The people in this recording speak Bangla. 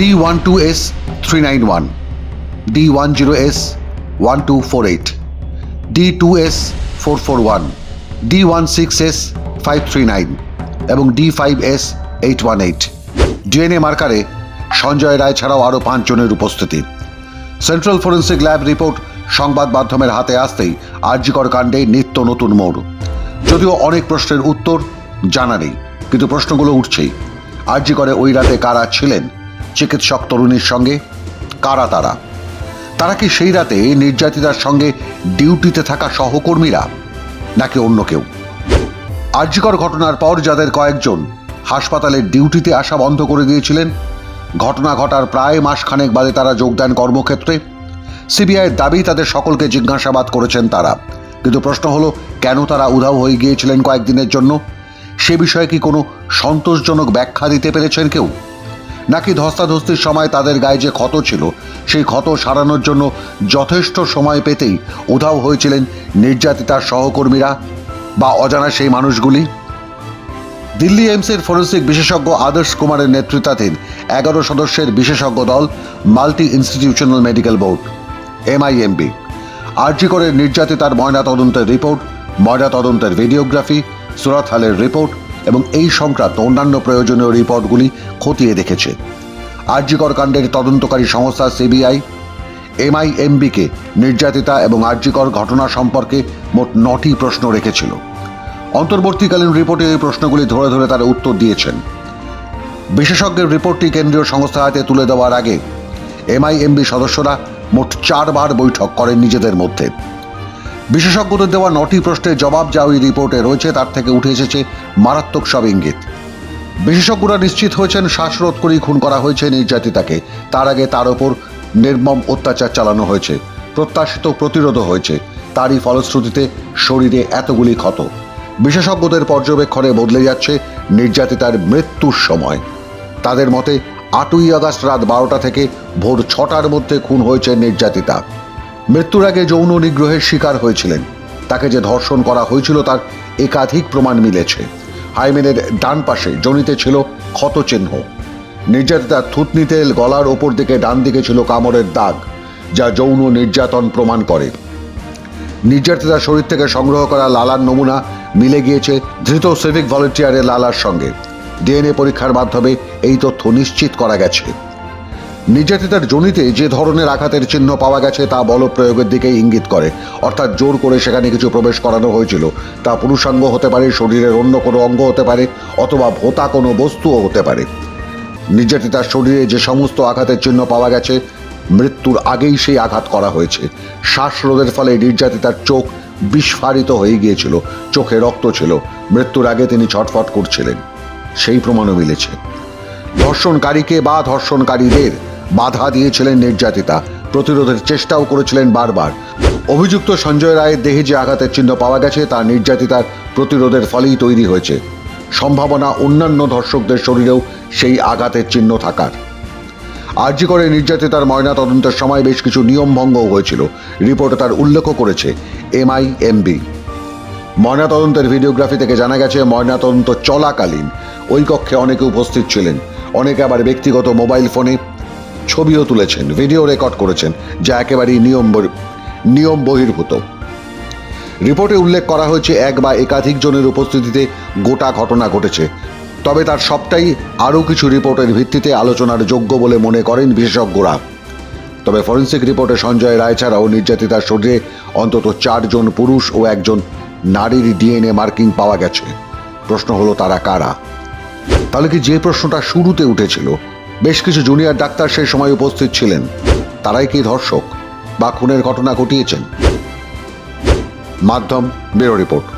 D one two S three nine one D one zero S one two four eight D two S four four one D one six S five nine এবং D five S eight one eight DNA মার্কারে Sanjay Roy ছাড়াও আরও পাঁচজনের উপস্থিতি। সেন্ট্রাল ফরেন্সিক ল্যাব রিপোর্ট সংবাদ মাধ্যমের হাতে আসতেই আর্যিকর কাণ্ডে নিত্য নতুন মোড়। যদিও অনেক প্রশ্নের উত্তর জানা নেই, কিন্তু প্রশ্নগুলো উঠছেই। আর্যিকরে ওই রাতে কারা ছিলেন চিকিৎসক তরুণীর সঙ্গে? কারা তারা? তারা কি সেই রাতে নির্যাতিতার সঙ্গে ডিউটিতে থাকা সহকর্মীরা, নাকি অন্য কেউ? আর্যিকর ঘটনার পর যাদের কয়েকজন হাসপাতালের ডিউটিতে আসা বন্ধ করে দিয়েছিলেন, ঘটনা ঘটার প্রায় মাসখানেক বাদে তারা যোগদান কর্মক্ষেত্রে। সিবিআইয়ের দাবি, তাদের সকলকে জিজ্ঞাসাবাদ করেছেন তারা। কিন্তু প্রশ্ন হলো, কেন তারা উধাও হয়ে গিয়েছিলেন কয়েকদিনের জন্য? সে বিষয়ে কি কোনো সন্তোষজনক ব্যাখ্যা দিতে পেরেছেন কেউ? নাকি ধস্তাধস্তির সময় তাদের গায়ে যে ক্ষত ছিল, সেই ক্ষত সারানোর জন্য যথেষ্ট সময় পেতেই উধাও হয়েছিলেন নির্যাতিতার সহকর্মীরা বা অজানা সেই মানুষগুলি? দিল্লি এইমসের ফরেন্সিক বিশেষজ্ঞ আদর্শ কুমারের নেতৃত্বাধীন এগারো সদস্যের বিশেষজ্ঞ দল multi institutional medical board, MIMB. আরজিকরের নির্যাতিতার ময়নাতদন্তের রিপোর্ট, ময়নাতদন্তের ভিডিওগ্রাফি, সুরাত হালের রিপোর্ট এবং এই সংক্রান্ত অন্যান্য প্রয়োজনীয় রিপোর্টগুলি খতিয়ে দেখেছে। আরজিকর কাণ্ডের তদন্তকারী সংস্থা সিবিআই, এমআইএমবিকে নির্যাতিতা এবং আরজিকর ঘটনা সম্পর্কে মোট নটি প্রশ্ন রেখেছিল। অন্তর্বর্তীকালীন রিপোর্টে এই প্রশ্নগুলি ধরে ধরে তারা উত্তর দিয়েছেন। বিশেষজ্ঞের রিপোর্টটি কেন্দ্রীয় সংস্থা হাতে তুলে দেওয়ার আগে এমআইএমবি সদস্যরা মোট চারবার বৈঠক করেন নিজেদের মধ্যে। বিশেষজ্ঞদের দেওয়া নটি প্রশ্নের জবাব যা ওই রিপোর্টে রয়েছে, তার থেকে উঠে এসেছে মারাত্মক সব ইঙ্গিত। বিশেষজ্ঞরা নিশ্চিত হয়েছেন, শ্বাসরোধ করেই খুন করা হয়েছে নির্যাতিতাকে। তার আগে তার ওপর নির্মম অত্যাচার চালানো হয়েছে, প্রত্যাশিত প্রতিরোধও হয়েছে। তারই ফলশ্রুতিতে শরীরে এতগুলি ক্ষত। বিশেষজ্ঞদের পর্যবেক্ষণে বদলে যাচ্ছে নির্যাতিতার মৃত্যুর সময়। তাদের মতে, আটই আগস্ট রাত বারোটা থেকে ভোর ছটার মধ্যে খুন হয়েছে নির্যাতিতা। মৃত্যুর আগে যৌন নিগ্রহের শিকার হয়েছিলেন। তাকে যে ধর্ষণ করা হয়েছিল তার একাধিক প্রমাণ মিলেছে। হাইমেনের ডান পাশে জনিতে ছিল ক্ষতচিহ্ন। নির্যাতিতার থুতনিতে গলার ওপর দিকে ডান দিকে ছিল কামড়ের দাগ, যা যৌন নির্যাতন প্রমাণ করে। নির্যাতিতার শরীর থেকে সংগ্রহ করা লালার নমুনা মিলে গিয়েছে ধৃত সিভিক ভলেন্টিয়ারের লালার সঙ্গে। ডিএনএ পরীক্ষার মাধ্যমে এই তথ্য নিশ্চিত করা গেছে। নির্যাতিতার জনিতে যে ধরনের আঘাতের চিহ্ন পাওয়া গেছে তা বলপ্রয়োগের দিকে ইঙ্গিত করে। অর্থাৎ জোর করে সেখানে কিছু প্রবেশ করানো হয়েছিল। তা পুরুষাঙ্গ হতে পারে, শরীরের অন্য কোনো অঙ্গ হতে পারে, অথবা ভোতা কোনো বস্তুও হতে পারে। নির্যাতিতার শরীরে যে সমস্ত আঘাতের চিহ্ন পাওয়া গেছে, মৃত্যুর আগেই সেই আঘাত করা হয়েছে। শ্বাসরোধের ফলে নির্যাতিতার চোখ বিস্ফারিত হয়ে গিয়েছিল, চোখে রক্ত ছিল। মৃত্যুর আগে তিনি ছটফট করছিলেন। সেই প্রমাণও মিলেছে। ধর্ষণকারীকে বা ধর্ষণকারীদের বাধা দিয়েছিলেন নির্যাতিতা। প্রতিরোধের চেষ্টাও করেছিলেন বারবার। অভিযুক্ত সঞ্জয় রায়ের দেহে যে আঘাতের চিহ্ন পাওয়া গেছে তা নির্যাতিতার প্রতিরোধের ফলেই তৈরি হয়েছে। সম্ভাবনা অন্যান্য ধর্ষকদের শরীরেও সেই আঘাতের চিহ্ন থাকার। আর্জি করে নির্যাতিতার ময়না তদন্তের সময় বেশ কিছু নিয়মভঙ্গও হয়েছিল। রিপোর্টে তার উল্লেখ করেছে এমআইএমবি। ময়নাতদন্তের ভিডিওগ্রাফি থেকে জানা গেছে ময়নাতদন্ত চলাকালীন। ওই কক্ষে অনেকে উপস্থিত ছিলেন। অনেকে আবার ব্যক্তিগত মোবাইল ফোনে ছবিও তুলেছেন ভিডিও রেকর্ড করেছেন, যা একেবারেই নিয়ম নিয়ম বহির্ভূত। রিপোর্টে উল্লেখ করা হয়েছে, এক বা একাধিক জনের উপস্থিতিতে গোটা ঘটনা ঘটেছে। তবে তার সবটাই আরও কিছু রিপোর্টের ভিত্তিতে আলোচনার যোগ্য বলে মনে করেন বিশেষজ্ঞরা। তবে ফরেন্সিক রিপোর্টে সঞ্জয় রায় ছাড়াও নির্যাতিতার শরীরে অন্তত চারজন পুরুষ ও একজন নারীর ডিএনএ মার্কিং পাওয়া গেছে। প্রশ্ন হলো, তারা কারা? তাহলে কি যে প্রশ্নটা শুরুতে উঠেছিল বেশ কিছু জুনিয়র ডাক্তার সেই সময় উপস্থিত ছিলেন। তারাই কি ধর্ষক বা খুনের ঘটনা ঘটিয়েছেন? মাধ্যম, ব্যুরো রিপোর্ট।